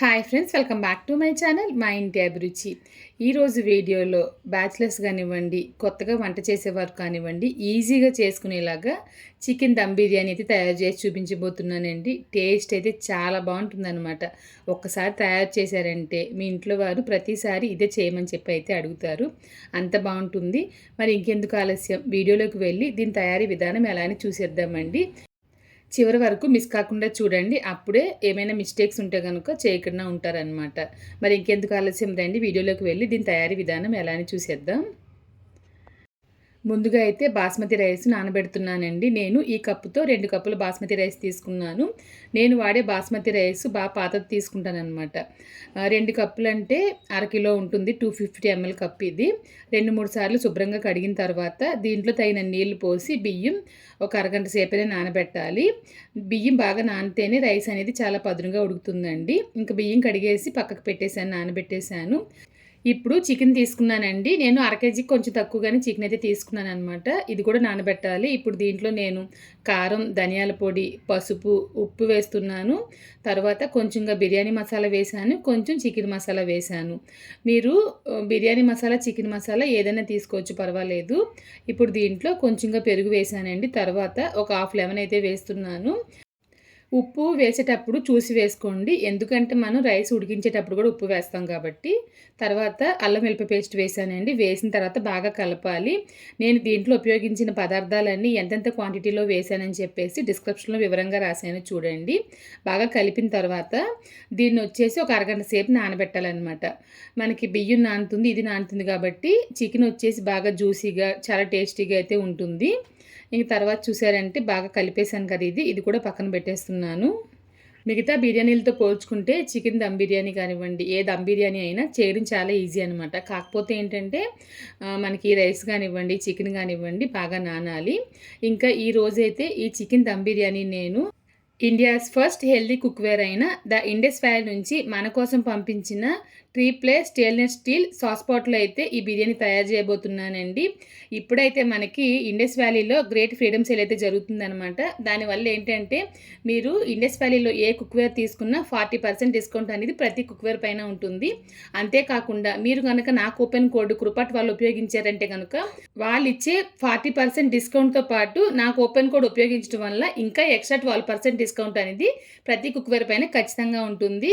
Hi friends welcome back to my channel మా ఇంటి అభిరుచి ఈరోజు వీడియోలో బ్యాచిలర్స్ కానివ్వండి కొత్తగా వంట చేసేవారు కానివ్వండి ఈజీగా చేసుకునేలాగా చికెన్ దమ్ బిర్యానీ అయితే తయారు చేసి చూపించబోతున్నానండి. టేస్ట్ అయితే చాలా బాగుంటుందన్నమాట. ఒక్కసారి తయారు చేశారంటే మీ ఇంట్లో వారు ప్రతిసారి ఇదే చేయమని చెప్పి అయితే అడుగుతారు. అంత బాగుంటుంది. మరి ఇంకెందుకు ఆలస్యం? వీడియోలోకి వెళ్ళి దీని తయారీ విధానం ఎలా అని చూసేద్దామండి. చివరి వరకు మిస్ కాకుండా చూడండి. అప్పుడే ఏమైనా మిస్టేక్స్ ఉంటే కనుక చేయకుండా ఉంటారనమాట మరి ఇంకెందుకు ఆలస్యం రండి. వీడియోలోకి వెళ్ళి దీని తయారీ విధానం ఎలా అని చూసేద్దాం. ముందుగా అయితే బాస్మతి రైస్ నానబెడుతున్నానండి. నేను ఈ కప్పుతో రెండు కప్పులు బాస్మతి రైస్ తీసుకున్నాను. నేను వాడే బాస్మతి రైస్ బాగా పాతది తీసుకుంటానమాట రెండు కప్పులు అంటే అరకిలో ఉంటుంది. టూ ఫిఫ్టీ ఎంఎల్ కప్ ఇది. రెండు మూడు సార్లు శుభ్రంగా కడిగిన తర్వాత దీంట్లో తగిన నీళ్ళు పోసి బియ్యం ఒక అరగంట సేపనే నానబెట్టాలి. బియ్యం బాగా నానితేనే రైస్ అనేది చాలా పదునుగా ఉడుకుతుందండి. ఇంకా బియ్యం కడిగేసి పక్కకు పెట్టేశాను నానబెట్టేశాను. ఇప్పుడు చికెన్ తీసుకున్నానండి. నేను అర కేజీకి కొంచెం తక్కువగానే చికెన్ అయితే తీసుకున్నాను అనమాట ఇది కూడా నానబెట్టాలి. ఇప్పుడు దీంట్లో నేను కారం ధనియాల పొడి పసుపు ఉప్పు వేస్తున్నాను. తర్వాత కొంచెంగా బిర్యానీ మసాలా వేశాను. కొంచెం చికెన్ మసాలా వేశాను. మీరు బిర్యానీ మసాలా చికెన్ మసాలా ఏదైనా తీసుకోవచ్చు పర్వాలేదు. ఇప్పుడు దీంట్లో కొంచెంగా పెరుగు వేశానండి. తర్వాత ఒక హాఫ్ లెమన్ అయితే వేస్తున్నాను. ఉప్పు వేసేటప్పుడు చూసి వేసుకోండి. ఎందుకంటే మనం రైస్ ఉడికించేటప్పుడు కూడా ఉప్పు వేస్తాం కాబట్టి. తర్వాత అల్లం వెలుప పేస్ట్ వేసానండి. వేసిన తర్వాత బాగా కలపాలి. నేను దీంట్లో ఉపయోగించిన పదార్థాలన్నీ ఎంతెంత క్వాంటిటీలో వేసానని చెప్పేసి డిస్క్రిప్షన్లో వివరంగా రాశాను చూడండి. బాగా కలిపిన తర్వాత దీన్ని వచ్చేసి ఒక అరగంట సేపు నానబెట్టాలన్నమాట. మనకి బియ్యం నానుతుంది ఇది నానుతుంది కాబట్టి చికెన్ వచ్చేసి బాగా జ్యూసీగా చాలా టేస్టీగా అయితే ఉంటుంది. ఇంక తర్వాత చూసారంటే బాగా కలిపేశాను కదా ఇది. ఇది కూడా పక్కన పెట్టేస్తున్నాను. మిగతా బిర్యానీలతో పోల్చుకుంటే చికెన్ దమ్ బిర్యానీ కానివ్వండి ఏ దమ్ బిర్యానీ అయినా చేయడం చాలా ఈజీ అనమాట కాకపోతే ఏంటంటే మనకి రైస్ కానివ్వండి చికెన్ కానివ్వండి బాగా నానాలి. ఇంకా ఈ రోజైతే ఈ చికెన్ దమ్ బిర్యానీ నేను ఇండియాస్ ఫస్ట్ హెల్దీ కుక్వేర్ అయిన ద ఇండస్ వ్యాలీ నుంచి మన కోసం పంపించిన three ply stainless steel sauce పాట్లో అయితే ఈ బిర్యానీ తయారు చేయబోతున్నానండి. ఇప్పుడైతే మనకి ఇండస్ వ్యాలీలో గ్రేట్ ఫ్రీడమ్ సేల్ అయితే జరుగుతుందనమాట దానివల్ల ఏంటంటే మీరు ఇండస్ వ్యాలీలో ఏ కుక్వేర్ తీసుకున్నా ఫార్టీ పర్సెంట్ డిస్కౌంట్ అనేది ప్రతి కుక్వేర్ పైన ఉంటుంది. అంతేకాకుండా మీరు కనుక నా కూపెన్ కోడ్ కృపాట్ వాళ్ళు ఉపయోగించారంటే కనుక వాళ్ళు ఇచ్చే ఫార్టీ పర్సెంట్ డిస్కౌంట్తో పాటు నా కూపన్ కోడ్ ఉపయోగించడం వల్ల ఇంకా ఎక్స్ట్రా ట్వెల్వ్ పర్సెంట్ డిస్కౌంట్ అనేది ప్రతి కుక్వేర్ పైన ఖచ్చితంగా ఉంటుంది.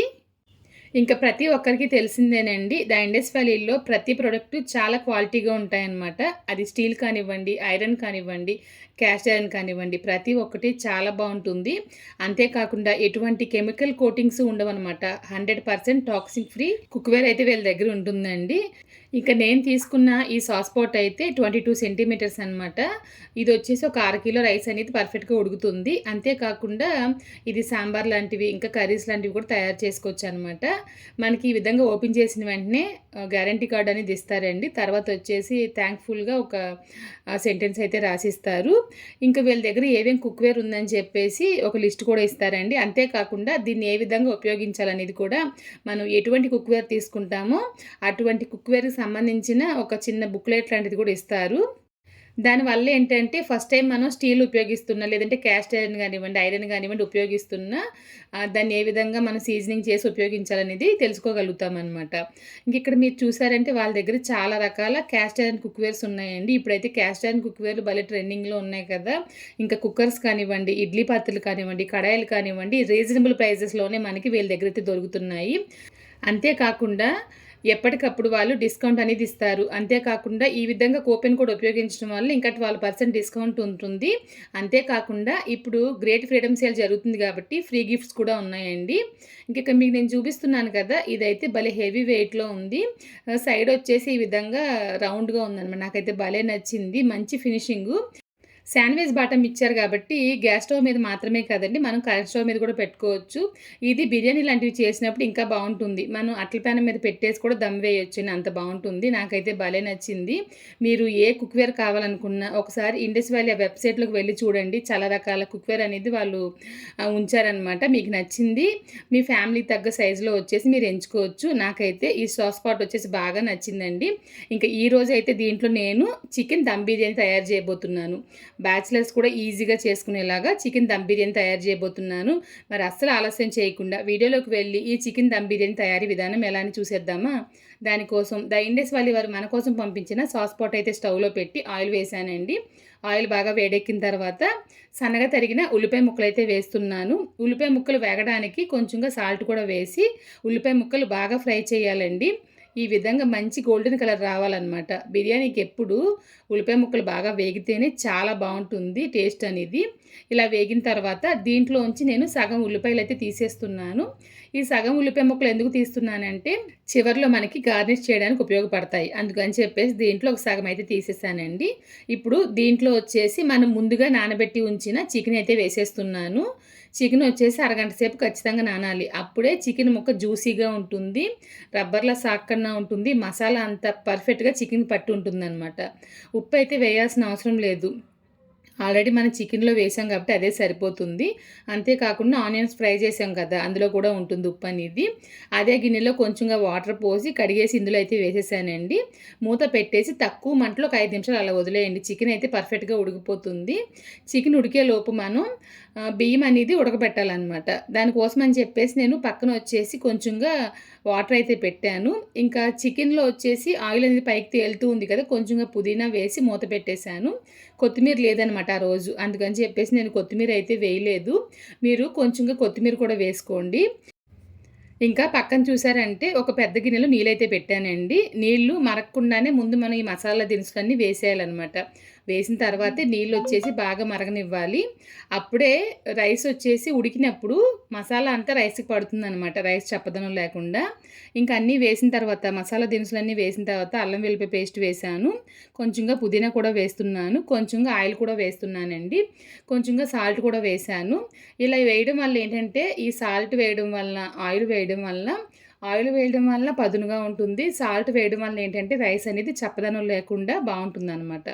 ఇంకా ప్రతి ఒక్కరికి తెలిసిందేనండి ద ఇండస్ వ్యాలీలో ప్రతి ప్రోడక్ట్ చాలా క్వాలిటీగా ఉంటాయన్నమాట. అది స్టీల్ కానివ్వండి ఐరన్ కానివ్వండి క్యాస్ట్ ఐరన్ కానివ్వండి ప్రతి ఒక్కటి చాలా బాగుంటుంది. అంతేకాకుండా ఎటువంటి chemical coatings ఉండవన్నమాట. Hundred percent toxic free cookware అయితే వీళ్ళ దగ్గర ఉంటుందండి. ఇంకా నేను తీసుకున్న ఈ సాస్ పాట్ అయితే ట్వంటీ టూ సెంటీమీటర్స్ అనమాట ఇది వచ్చేసి ఒక అర కిలో రైస్ అనేది పర్ఫెక్ట్గా ఉడుకుతుంది. అంతేకాకుండా ఇది సాంబార్ లాంటివి ఇంకా కర్రీస్ లాంటివి కూడా తయారు చేసుకోవచ్చు అనమాట మనకి ఈ విధంగా ఓపెన్ చేసిన వెంటనే గ్యారంటీ కార్డ్ అనేది ఇస్తారండి. తర్వాత వచ్చేసి థ్యాంక్ఫుల్గా ఒక సెంటెన్స్ అయితే రాసిస్తారు. ఇంకా వీళ్ళ దగ్గర ఏమేమి కుక్వేర్ ఉందని చెప్పేసి ఒక లిస్ట్ కూడా ఇస్తారండి. అంతేకాకుండా దీన్ని ఏ విధంగా ఉపయోగించాలనేది కూడా మనం ఎటువంటి కుక్వేర్ తీసుకుంటామో అటువంటి కుక్వేర్కి సంబంధించిన ఒక చిన్న బుక్లెట్ లాంటిది కూడా ఇస్తారు. దానివల్ల ఏంటంటే ఫస్ట్ టైం మనం స్టీల్ ఉపయోగిస్తున్నా లేదంటే క్యాస్ట్ ఐరన్ కానివ్వండి ఐరన్ కానివ్వండి ఉపయోగిస్తున్నా దాన్ని ఏ విధంగా మనం సీజనింగ్ చేసి ఉపయోగించాలనేది తెలుసుకోగలుగుతాం అనమాట ఇంక ఇక్కడ మీరు చూసారంటే వాళ్ళ దగ్గర చాలా రకాల క్యాస్ట్ ఐరన్ కుక్వేర్స్ ఉన్నాయండి. ఇప్పుడైతే క్యాస్ట్ ఐరన్ కుక్వేర్లు భలే ట్రెండింగ్లో ఉన్నాయి కదా. ఇంకా కుక్కర్స్ కానివ్వండి ఇడ్లీ పాత్రలు కానివ్వండి కడాయిలు కానివ్వండి రీజనబుల్ ప్రైజెస్లోనే మనకి వీళ్ళ దగ్గర అయితే దొరుకుతున్నాయి. అంతేకాకుండా ఎప్పటికప్పుడు వాళ్ళు డిస్కౌంట్ అనేది ఇస్తారు. అంతేకాకుండా ఈ విధంగా కూపెన్ కోడ్ ఉపయోగించడం వల్ల ఇంకా ట్వెల్వ్ పర్సెంట్ డిస్కౌంట్ ఉంటుంది. అంతేకాకుండా ఇప్పుడు గ్రేట్ ఫ్రీడమ్ సేల్ జరుగుతుంది కాబట్టి ఫ్రీ గిఫ్ట్స్ కూడా ఉన్నాయండి. ఇంకా మీకు నేను చూపిస్తున్నాను కదా ఇదైతే భలే హెవీ వెయిట్లో ఉంది. సైడ్ వచ్చేసి ఈ విధంగా రౌండ్గా ఉందన్నమాట. నాకైతే భలే నచ్చింది. మంచి ఫినిషింగు. శాండ్విచ్ బాటం ఇచ్చారు కాబట్టి గ్యాస్ స్టవ్ మీద మాత్రమే కదండి మనం కరెంట్ స్టవ్ మీద కూడా పెట్టుకోవచ్చు. ఇది బిర్యానీ లాంటివి చేసినప్పుడు ఇంకా బాగుంటుంది. మనం అట్ల ప్యాన్ మీద పెట్టేసి కూడా దమ్ వేయొచ్చు అంత బాగుంటుంది. నాకైతే భలే నచ్చింది. మీరు ఏ కుక్వేర్ కావాలనుకున్నా ఒకసారి ఇండస్ వ్యాలీ వెబ్సైట్లోకి వెళ్ళి చూడండి. చాలా రకాల కుక్వేర్ అనేది వాళ్ళు ఉంచారనమాట మీకు నచ్చింది. మీ ఫ్యామిలీ తగ్గ సైజులో వచ్చేసి మీరు ఎంచుకోవచ్చు. నాకైతే ఈ సాస్ పాట్ వచ్చేసి బాగా నచ్చిందండి. ఇంకా ఈ రోజు అయితే దీంట్లో నేను చికెన్ దమ్ బిర్యానీ తయారు చేయబోతున్నాను. బ్యాచిలర్స్ కూడా ఈజీగా చేసుకునేలాగా చికెన్ దమ్ బిర్యానీ తయారు చేయబోతున్నాను. మరి అస్సలు ఆలస్యం చేయకుండా వీడియోలోకి వెళ్ళి ఈ చికెన్ దమ్ బిర్యానీ తయారీ విధానం ఎలా అని చూసేద్దామా? దానికోసం ద ఇండస్ వాళ్ళి వారు మన కోసం పంపించిన సాస్ పాట్ అయితే స్టవ్లో పెట్టి ఆయిల్ వేసానండి. ఆయిల్ బాగా వేడెక్కిన తర్వాత సన్నగా తరిగిన ఉల్లిపాయ ముక్కలు అయితే వేస్తున్నాను. ఉల్లిపాయ ముక్కలు వేగడానికి కొంచెంగా సాల్ట్ కూడా వేసి ఉల్లిపాయ ముక్కలు బాగా ఫ్రై చేయాలండి. ఈ విధంగా మంచి గోల్డెన్ కలర్ రావాలన్నమాట. బిర్యానీకి ఎప్పుడు ఉల్లిపాయ ముక్కలు బాగా వేగితేనే చాలా బాగుంటుంది టేస్ట్ అనేది. ఇలా వేగిన తర్వాత దీంట్లోంచి నేను సగం ఉల్లిపాయలు అయితే తీసేస్తున్నాను. ఈ సగం ఉల్లిపాయ ముక్కలు ఎందుకు తీస్తున్నానంటే చివరిలో మనకి గార్నిష్ చేయడానికి ఉపయోగపడతాయి. అందుకని చెప్పేసి దీంట్లో ఒక సగం అయితే తీసేసానండి. ఇప్పుడు దీంట్లో వచ్చేసి మనం ముందుగా నానబెట్టి ఉంచిన చికెన్ అయితే వేసేస్తున్నాను. చికెన్ వచ్చేసి అరగంట సేపు ఖచ్చితంగా నానాలి. అప్పుడే చికెన్ ముక్క జ్యూసీగా ఉంటుంది రబ్బర్లా సాక్కన్నా ఉంటుంది మసాలా అంత పర్ఫెక్ట్గా చికెన్ పట్టు ఉంటుంది అనమాట ఉప్పు అయితే వేయాల్సిన అవసరం లేదు. ఆల్రెడీ మనం చికెన్లో వేసాం కాబట్టి అదే సరిపోతుంది. అంతేకాకుండా ఆనియన్స్ ఫ్రై చేసాం కదా అందులో కూడా ఉంటుంది ఉప్పు అనేది. అదే గిన్నెలో కొంచెంగా వాటర్ పోసి కడిగేసి ఇందులో అయితే వేసేసానండి. మూత పెట్టేసి తక్కువ మంటలో ఒక ఐదు నిమిషాలు అలా వదిలేయండి. చికెన్ అయితే పర్ఫెక్ట్గా ఉడికిపోతుంది. చికెన్ ఉడికే లోపు మనం బియ్యం అనేది ఉడకబెట్టాలన్నమాట. దానికోసం అని చెప్పేసి నేను పక్కన వచ్చేసి కొంచెంగా వాటర్ అయితే పెట్టాను. ఇంకా చికెన్లో వచ్చేసి ఆయిల్ అనేది పైకి తేలుతూ ఉంది కదా కొంచెంగా పుదీనా వేసి మూత పెట్టేశాను. కొత్తిమీర లేదనమాట ఆ రోజు. అందుకని చెప్పేసి నేను కొత్తిమీర అయితే వేయలేదు. మీరు కొంచెంగా కొత్తిమీర కూడా వేసుకోండి. ఇంకా పక్కన చూసారంటే ఒక పెద్ద గిన్నెలో నీళ్ళైతే పెట్టానండి. నీళ్ళు మరక్కుండానే ముందు మనం ఈ మసాలా దినుసులన్నీ వేసేయాలన్నమాట. వేసిన తర్వాతే నీళ్ళు వచ్చేసి బాగా మరగనివ్వాలి. అప్పుడే రైస్ వచ్చేసి ఉడికినప్పుడు మసాలా అంతా రైస్కి పడుతుంది అనమాట రైస్ చప్పదనం లేకుండా. ఇంకా అన్నీ వేసిన తర్వాత మసాలా దినుసులన్నీ వేసిన తర్వాత అల్లం వెల్లిపాయ పేస్ట్ వేసాను. కొంచెంగా పుదీనా కూడా వేస్తున్నాను. కొంచెంగా ఆయిల్ కూడా వేస్తున్నానండి. కొంచెంగా సాల్ట్ కూడా వేసాను. ఇలా వేయడం వల్ల ఏంటంటే ఈ సాల్ట్ వేయడం వల్ల ఆయిల్ వేయడం వల్ల ఆయిల్ వేయడం వల్ల పదునుగా ఉంటుంది. సాల్ట్ వేయడం వల్ల ఏంటంటే రైస్ అనేది చప్పదనం లేకుండా బాగుంటుంది అనమాట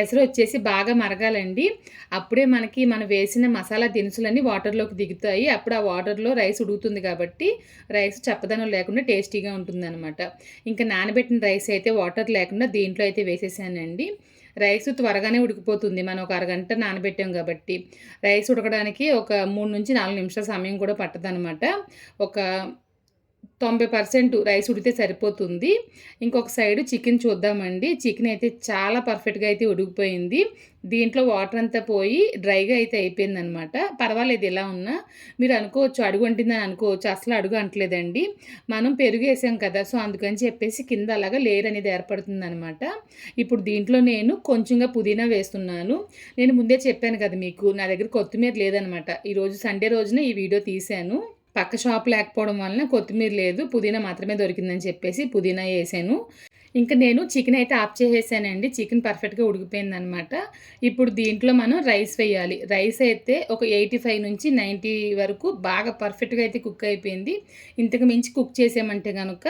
ఎసరు వచ్చేసి బాగా మరగాలండి. అప్పుడే మనకి మనం వేసిన మసాలా దినుసులన్నీ వాటర్లోకి దిగుతాయి. అప్పుడు ఆ వాటర్లో రైస్ ఉడుకుతుంది కాబట్టి రైస్ చప్పదనం లేకుండా టేస్టీగా ఉంటుందన్నమాట. ఇంకా నానబెట్టిన రైస్ అయితే వాటర్ లేకుండా దీంట్లో అయితే వేసేసానండి. రైస్ త్వరగానే ఉడికిపోతుంది. మనం ఒక అరగంట నానబెట్టాం కాబట్టి. రైస్ ఉడకడానికి ఒక మూడు నుంచి నాలుగు నిమిషాల సమయం కూడా పట్టదనమాట ఒక తొంభై పర్సెంట్ రైస్ ఉడితే సరిపోతుంది. ఇంకొక సైడ్ చికెన్ చూద్దామండి. చికెన్ అయితే చాలా పర్ఫెక్ట్గా అయితే ఉడికిపోయింది. దీంట్లో వాటర్ అంతా పోయి డ్రైగా అయితే అయిపోయింది అనమాట పర్వాలేదు ఎలా ఉన్నా. మీరు అనుకోవచ్చు అడుగు అంటుందని అనుకోవచ్చు. అసలు అడుగు అంటలేదండి. మనం పెరుగు వేసాం కదా సో అందుకని చెప్పేసి కింద అలాగా లేయర్ అనేది ఏర్పడుతుంది అనమాట ఇప్పుడు దీంట్లో నేను కొంచెంగా పుదీనా వేస్తున్నాను. నేను ముందే చెప్పాను కదా మీకు నా దగ్గర కొత్తిమీర లేదనమాట. ఈరోజు సండే రోజున ఈ వీడియో తీశాను. పక్క షాప్ లేకపోవడం వలన కొత్తిమీర లేదు పుదీనా మాత్రమే దొరికిందని చెప్పేసి పుదీనా వేసాను. ఇంకా నేను చికెన్ అయితే ఆఫ్ చేసేసానండి. చికెన్ పర్ఫెక్ట్గా ఉడికిపోయింది అనమాట ఇప్పుడు దీంట్లో మనం రైస్ వేయాలి. రైస్ అయితే ఒక ఎయిటీ ఫైవ్ నుంచి నైంటీ వరకు బాగా పర్ఫెక్ట్గా అయితే కుక్ అయిపోయింది. ఇంతకు మించి కుక్ చేసామంటే కనుక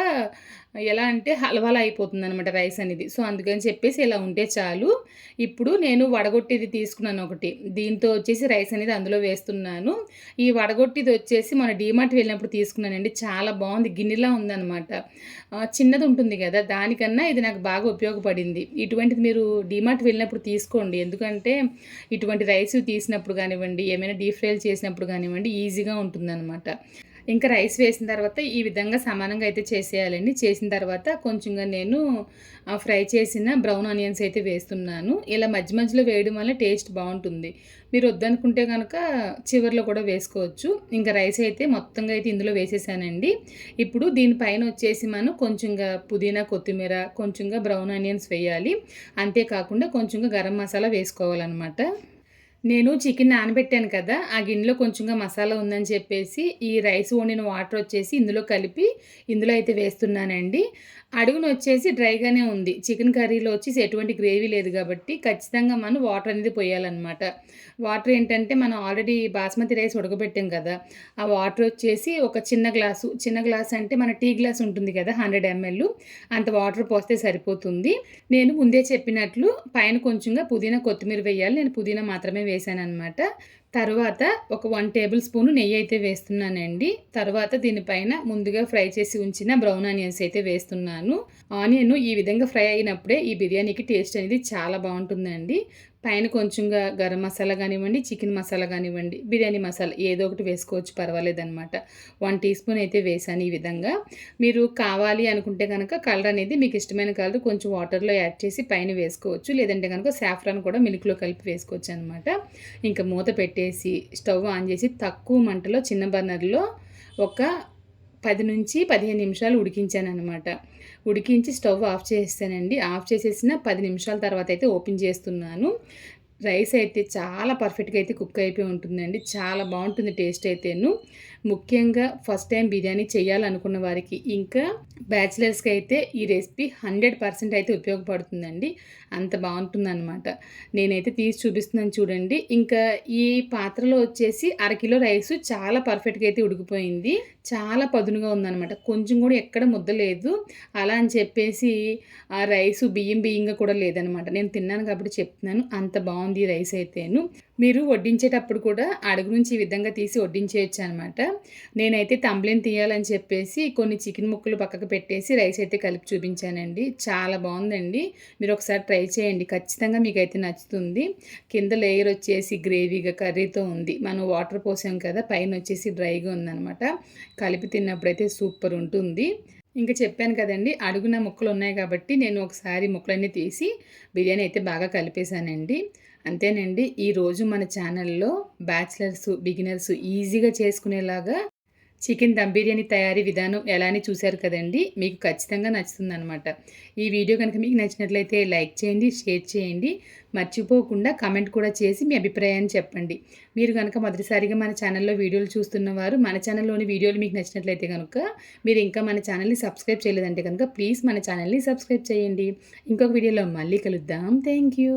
ఎలా అంటే హల్వాలా అయిపోతుంది అనమాట రైస్ అనేది. సో అందుకని చెప్పేసి ఇలా ఉంటే చాలు. ఇప్పుడు నేను వడగొట్టేది తీసుకున్నాను ఒకటి. దీంతో వచ్చేసి రైస్ అనేది అందులో వేస్తున్నాను. ఈ వడగొట్టిది వచ్చేసి మన డీమార్ట్ వెళ్ళినప్పుడు తీసుకున్నానండి. చాలా బాగుంది. గిన్నెలా ఉందన్నమాట. చిన్నది ఉంటుంది కదా దానికన్నా ఇది నాకు బాగా ఉపయోగపడింది. ఇటువంటిది మీరు డీమార్ట్ వెళ్ళినప్పుడు తీసుకోండి. ఎందుకంటే ఇటువంటి రైస్ తీసినప్పుడు కానివ్వండి ఏమైనా డీప్ ఫ్రైల్ చేసినప్పుడు కానివ్వండి ఈజీగా ఉంటుందన్నమాట. ఇంకా రైస్ వేసిన తర్వాత ఈ విధంగా సమానంగా అయితే చేసేయాలండి. చేసిన తర్వాత కొంచెంగా నేను ఫ్రై చేసిన బ్రౌన్ ఆనియన్స్ అయితే వేస్తున్నాను. ఇలా మధ్య మధ్యలో వేయడం వల్ల టేస్ట్ బాగుంటుంది. మీరు వద్దనుకుంటే కనుక చివరిలో కూడా వేసుకోవచ్చు. ఇంకా రైస్ అయితే మొత్తంగా అయితే ఇందులో వేసేసానండి. ఇప్పుడు దీనిపైన వచ్చేసి మనం కొంచెంగా పుదీనా కొత్తిమీర కొంచెంగా బ్రౌన్ ఆనియన్స్ వేయాలి. అంతేకాకుండా కొంచెంగా గరం మసాలా వేసుకోవాలన్నమాట. నేను చికెన్ నానబెట్టాను కదా ఆ గిన్నెలో కొంచెంగా మసాలా ఉందని చెప్పేసి ఈ రైస్ వండిన వాటర్ వచ్చేసి ఇందులో కలిపి ఇందులో అయితే వేస్తున్నానండి. అడుగున వచ్చేసి డ్రైగానే ఉంది. చికెన్ కర్రీలో వచ్చేసి ఎటువంటి గ్రేవీ లేదు కాబట్టి ఖచ్చితంగా మనం వాటర్ అనేది పోయాలన్నమాట. వాటర్ ఏంటంటే మనం ఆల్రెడీ బాస్మతి రైస్ ఉడకబెట్టాం కదా ఆ వాటర్ వచ్చేసి ఒక చిన్న గ్లాసు చిన్న గ్లాస్ అంటే మన టీ గ్లాస్ ఉంటుంది కదా హండ్రెడ్ ఎంఎల్. అంత వాటర్ పోస్తే సరిపోతుంది. నేను ముందే చెప్పినట్లు పైన కొంచెంగా పుదీనా కొత్తిమీర వేయాలి. నేను పుదీనా మాత్రమే వేసాను అనమాట తర్వాత ఒక వన్ టేబుల్ స్పూన్ నెయ్యి అయితే వేస్తున్నానండి. తర్వాత దీనిపైన ముందుగా ఫ్రై చేసి ఉంచిన బ్రౌన్ ఆనియన్స్ అయితే వేస్తున్నాను. ఆనియన్ ఈ విధంగా ఫ్రై అయినప్పుడే ఈ బిర్యానీకి టేస్ట్ అనేది చాలా బాగుంటుందండి. పైన కొంచెంగా గరం మసాలా కానివ్వండి చికెన్ మసాలా కానివ్వండి బిర్యానీ మసాలా ఏదో ఒకటి వేసుకోవచ్చు పర్వాలేదనమాట వన్ టీ స్పూన్ అయితే వేసాను ఈ విధంగా. మీరు కావాలి అనుకుంటే కనుక కలర్ అనేది మీకు ఇష్టమైన కలర్ కొంచెం వాటర్లో యాడ్ చేసి పైన వేసుకోవచ్చు. లేదంటే కనుక సాఫ్రాన్ కూడా మిల్క్లో కలిపి వేసుకోవచ్చు అనమాట ఇంకా మూత పెట్టేసి స్టవ్ ఆన్ చేసి తక్కువ మంటలో చిన్న బర్నర్లో ఒక పది నుంచి పదిహేను నిమిషాలు ఉడికించాను అనమాట ఉడికించి స్టవ్ ఆఫ్ చేస్తానండి. ఆఫ్ చేసేసిన పది నిమిషాల తర్వాత అయితే ఓపెన్ చేస్తున్నాను. రైస్ అయితే చాలా పర్ఫెక్ట్గా అయితే కుక్ అయిపోయి ఉంటుందండి. చాలా బాగుంటుంది టేస్ట్ అయితేను. ముఖ్యంగా ఫస్ట్ టైం బిర్యానీ చేయాలనుకున్న వారికి ఇంకా బ్యాచిలర్స్కి అయితే ఈ రెసిపీ హండ్రెడ్ పర్సెంట్ అయితే ఉపయోగపడుతుందండి. అంత బాగుంటుందన్నమాట. నేనైతే తీసి చూపిస్తున్నాను చూడండి. ఇంకా ఈ పాత్రలో వచ్చేసి అరకిలో రైస్ చాలా పర్ఫెక్ట్గా అయితే ఉడికిపోయింది. చాలా పదునుగా ఉందన్నమాట. కొంచెం కూడా ఎక్కడ ముద్ద లేదు. అలా అని చెప్పేసి ఆ రైస్ బియ్యం బియ్యంగా కూడా లేదనమాట నేను తిన్నాను కాబట్టి చెప్తున్నాను. అంత బాగుంది రైస్ అయితేను. మీరు వడ్డించేటప్పుడు కూడా అడుగు నుంచి ఈ విధంగా తీసి వడ్డించేయచ్చు అనమాట నేనైతే తంబ్లెన్ తీయాలని చెప్పేసి కొన్ని చికెన్ ముక్కలు పక్కకు పెట్టేసి రైస్ అయితే కలిపి చూపించానండి. చాలా బాగుందండి. మీరు ఒకసారి ట్రై చేయండి. ఖచ్చితంగా మీకు అయితే నచ్చుతుంది. కింద లేయర్ వచ్చేసి గ్రేవీగా కర్రీతో ఉంది. మనం వాటర్ పోసాం కదా పైన వచ్చేసి డ్రైగా ఉందనమాట కలిపి తిన్నప్పుడైతే సూపర్ ఉంటుంది. ఇంకా చెప్పాను కదండి అడుగున ముక్కలు ఉన్నాయి కాబట్టి నేను ఒకసారి ముక్కలన్నీ తీసి బిర్యానీ అయితే బాగా కలిపేశానండి. అంతేనండి ఈరోజు మన ఛానల్లో బ్యాచిలర్స్ బిగినర్స్ ఈజీగా చేసుకునేలాగా చికెన్ దమ్ బిర్యానీ తయారీ విధానం ఎలా అని చూశారు కదండి మీకు ఖచ్చితంగా నచ్చుతుందనమాట ఈ వీడియో కనుక మీకు నచ్చినట్లయితే లైక్ చేయండి షేర్ చేయండి. మర్చిపోకుండా కమెంట్ కూడా చేసి మీ అభిప్రాయాన్ని చెప్పండి. మీరు కనుక మొదటిసారిగా మన ఛానల్లో వీడియోలు చూస్తున్నవారు మన ఛానల్లోని వీడియోలు మీకు నచ్చినట్లయితే కనుక మీరు ఇంకా మన ఛానల్ని సబ్స్క్రైబ్ చేయలేదంటే కనుక ప్లీజ్ మన ఛానల్ని సబ్స్క్రైబ్ చేయండి. ఇంకొక వీడియోలో మళ్ళీ కలుద్దాం. Thank you